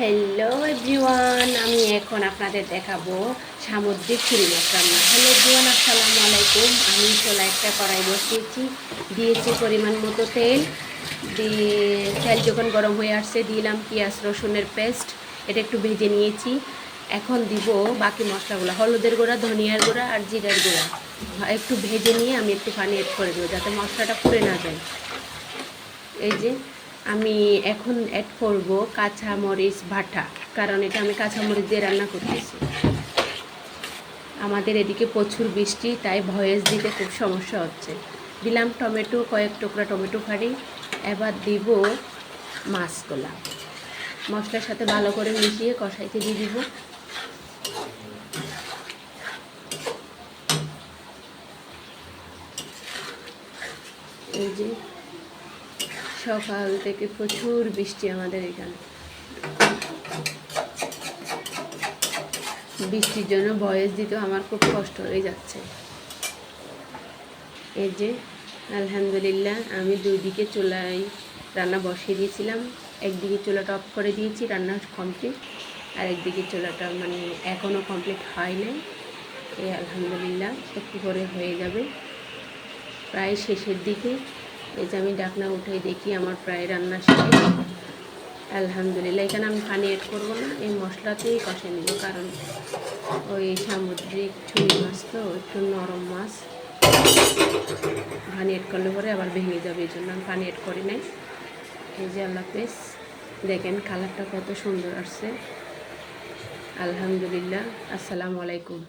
Hello everyone আমি এখন আপনাদের দেখাবো সামুদ্রিক চিংড়ি মাছ রান্না। হ্যালো এভরিওয়ান আসসালামু আলাইকুম। আমি চলে একটা কড়াই বসিয়েছি। দিয়েছি পরিমাণ মতো তেল। দিয়ে তেল যখন গরম হয়ে আসছে, দিলাম পেঁয়াজ, রসুনের পেস্ট। এটা একটু ভেজে নিয়েছি। এখন দিব বাকি মশলাগুলো। হলুদের গুঁড়া, ধনিয়ার গুঁড়া আর জিরার গুঁড়া। একটু ভেজে নিয়ে আমি একটু পানি এড করে দেবো যাতে মশলাটা পুড়ে না যায়। এই যে আমি এখন অ্যাড করব কাঁচা মরিচ ভাটা, কারণ এটা আমি কাঁচা মরিচ দিয়ে রান্না করতেছি। আমাদের এদিকে প্রচুর বৃষ্টি, তাই ভয়েস দিতে খুব সমস্যা হচ্ছে। দিলাম টমেটো, কয়েক টুকরা টমেটো ফাড়ি এবার দিব মাছগুলা। মশলার সাথে ভালো করে মিশিয়ে কষাইতে দিয়ে দিব। এই যে সকাল থেকে প্রচুর বৃষ্টি আমাদের এখানে। বৃষ্টির জন্য বয়স দিতে আমার খুব কষ্ট হয়ে যাচ্ছে। এই যে, আলহামদুলিল্লাহ আমি দুই দিকে রান্না বসিয়ে দিয়েছিলাম। একদিকে চুলাটা অফ করে দিয়েছি, রান্না কমপ্লিট। আর একদিকে চুলাটা মানে এখনও কমপ্লিট হয় নাই। এই আলহামদুলিল্লাহ একটু করে হয়ে যাবে। প্রায় শেষের দিকে এই যে আমি ডাকনা উঠে দেখি আমার প্রায় রান্না শেষ। আলহামদুলিল্লাহ, এখানে আমি পানি অ্যাড করব না, এই মশলাতেই কষে নেব, কারণ ওই সামুদ্রিক ছুরি মাছ তো, একটু নরম মাছ। পানি অ্যাড করলে পরে আবার ভেঙে যাবে, এই জন্য আমি পানি অ্যাড করি নাই। এই যে আল্লাহ পেস দেখেন কালারটা কত সুন্দর আসছে। আলহামদুলিল্লাহ, আসসালামু আলাইকুম।